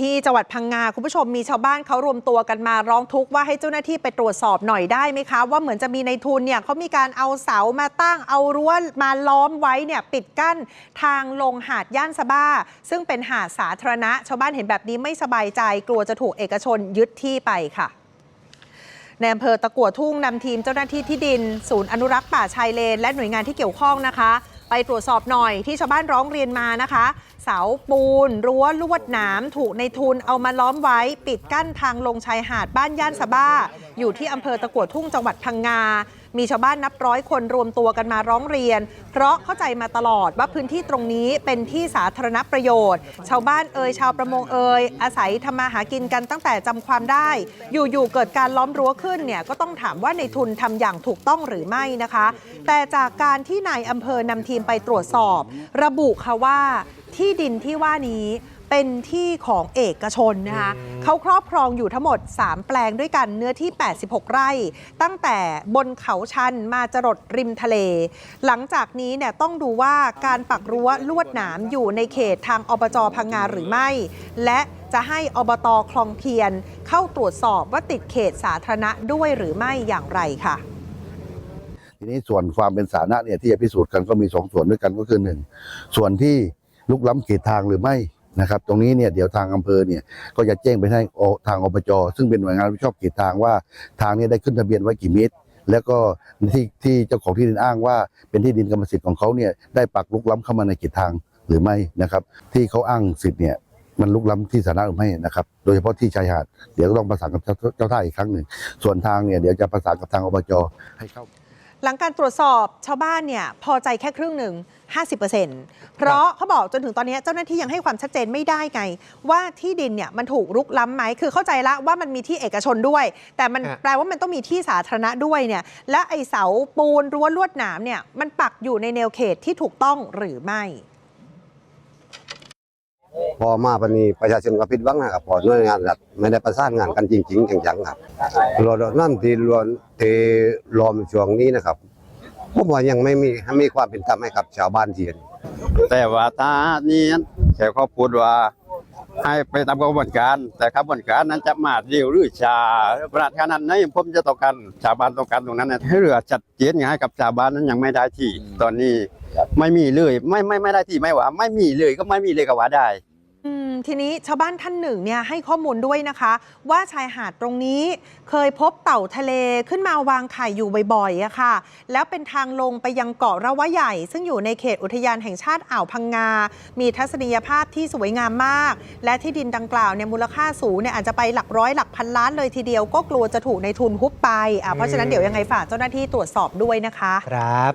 ที่จังหวัดพังงาคุณผู้ชมมีชาวบ้านเขารวมตัวกันมาร้องทุกข์ว่าให้เจ้าหน้าที่ไปตรวจสอบหน่อยได้ไหมคะ ว่าเหมือนจะมีในทุนเนี่ยเขามีการเอาเสามาตั้งเอารั้วมาล้อมไว้เนี่ยปิดกั้นทางลงหาดย่านสะบ้า ซึ่งเป็นหาดสาธารณะ ชาวบ้านเห็นแบบนี้ไม่สบายใจ กลัวจะถูกเอกชนยึดที่ไปค่ะในอำเภอตะกัวทุ่งนำทีมเจ้าหน้าที่ที่ดิน ศูนย์อนุรักษ์ป่าชายเลน และหน่วยงานที่เกี่ยวข้องนะคะ ไปตรวจสอบหน่อยที่ชาวบ้านร้องเรียนมานะคะ เสาปูน รั้วลวดหนามถูกในทุนเอามาล้อมไว้ ปิดกั้นทางลงชายหาดบ้านย่านสะบ้า อยู่ที่อำเภอตะกัวทุ่งจังหวัดพังงา มีชาวบ้านนับร้อยคนรวมตัวกันมาร้องเรียน เพราะเข้าใจมาตลอดว่าพื้นที่ตรงนี้เป็นที่สาธารณประโยชน์ ชาวบ้านเอ่ยชาวประมงเอ่ยอาศัยทำมาหากินกันตั้งแต่จำความได้ อยู่ๆเกิดการล้อมรั้วขึ้นเนี่ยก็ต้องถามว่าในทุนทำอย่างถูกต้องหรือไม่นะคะ แต่จากการที่นายอำเภอนำทีมไปตรวจสอบ ระบุค่ะว่าที่ดินที่ว่านี้ เป็นที่ของเอกชนนะคะเขาครอบครองอยู่ทั้งหมด 3 แปลงด้วยกันเนื้อที่ 86 ไร่ ตั้งแต่บนเขาชันมาจรดริมทะเล หลังจากนี้เนี่ยต้องดูว่าการปักรั้วลวดหนามอยู่ในเขตทางอบจพังงาหรือไม่ และจะให้อบตคลองเพียนเข้าตรวจสอบว่าติดเขตสาธารณะด้วยหรือไม่อย่างไรค่ะทีนี้ส่วนความเป็นสาธารณะเนี่ยที่จะพิสูจน์กันก็มีสองส่วนด้วยกันก็คือหนึ่งส่วนที่ลุกล้ำเขตทางหรือไม่ นะครับ ตรงนี้เนี่ยเดี๋ยวทางอำเภอเนี่ยก็จะแจ้งไปให้ทางอบจซึ่งเป็นหน่วยงานรับผิดชอบเขตทางว่าทางนี้ได้ขึ้นทะเบียนไว้กี่เมตร แล้วก็ที่ที่เจ้าของที่ดินอ้างว่า เป็นที่ดินกรรมสิทธิ์ของเขาเนี่ยได้ปักลุกล้ำเข้ามาในเขตทางหรือไม่นะครับ ที่เขาอ้างสิทธิ์เนี่ยมันลุกล้ำที่สาธารณะหรือไม่นะครับ โดยเฉพาะที่ชายหาด เดี๋ยวต้องประสานกับเจ้าเจ้าท่าอีกครั้งหนึ่ง ส่วนทางเนี่ยเดี๋ยวจะประสานกับทางอบจให้เข้า หลังการตรวจสอบชาวบ้านเนี่ยพอใจแค่ครึ่งหนึ่ง 50%เพราะเขาบอกจนถึงตอนนี้เจ้าหน้าที่ยังให้ความชัดเจนไม่ได้ไง ว่าที่ดินเนี่ยมันถูกรุกล้ำไหมคือเข้าใจละว่ามันมีที่เอกชนด้วย แต่มันฮะ แปลว่ามันต้องมีที่สาธารณะด้วยเนี่ยและไอเสาปูนรั้วลวดหนามเนี่ยมันปักอยู่ในแนวเขตที่ถูกต้องหรือไม่ พอมาปานนี้ประชาชนก็ผิดหวังนะครับพอหน่วยงานรัฐไม่ได้ประสานงานกันจริง ๆ จังๆครับรถนั่นที่รวนที่รอมช่วงนี้นะครับ ผมว่ายังไม่มีมีความเป็นธรรมให้กับชาวบ้านเทียน แต่ว่าตานี่แค่เขาพูดว่า ให้ไปตามกระบวนการ แต่กระบวนการนั้นจะมาเร็วหรือช้าประขนาดไหนผมจะต้องการชาวบ้านต้องการตรงนั้นนะให้เรือจัดเจนไงให้กับชาวบ้านนั้นยังไม่ได้ที่ ตอนนี้ไม่มีเลย ไม่ไม่ไม่ได้ที่ไม่ว่า ไม่มีเลยก็ไม่มีเลยก็ว่าได้ ทีนี้ชาวบ้านท่านหนึ่งเนี่ยให้ข้อมูลด้วยนะคะ ว่าชายหาดตรงนี้เคยพบเต่าทะเลขึ้นมาวางไข่อยู่บ่อยๆอะค่ะ แล้วเป็นทางลงไปยังเกาะระวะใหญ่ ซึ่งอยู่ในเขตอุทยานแห่งชาติอ่าวพังงา มีทัศนียภาพที่สวยงามมาก และที่ดินดังกล่าวเนี่ยมูลค่าสูงเนี่ยอาจจะไปหลักร้อยหลักพันล้านเลยทีเดียวก็กลัวจะถูกในทุนฮุบไปอะเพราะฉะนั้นเดี๋ยวยังไงฝากเจ้าหน้าที่ตรวจสอบด้วยนะคะ ครับ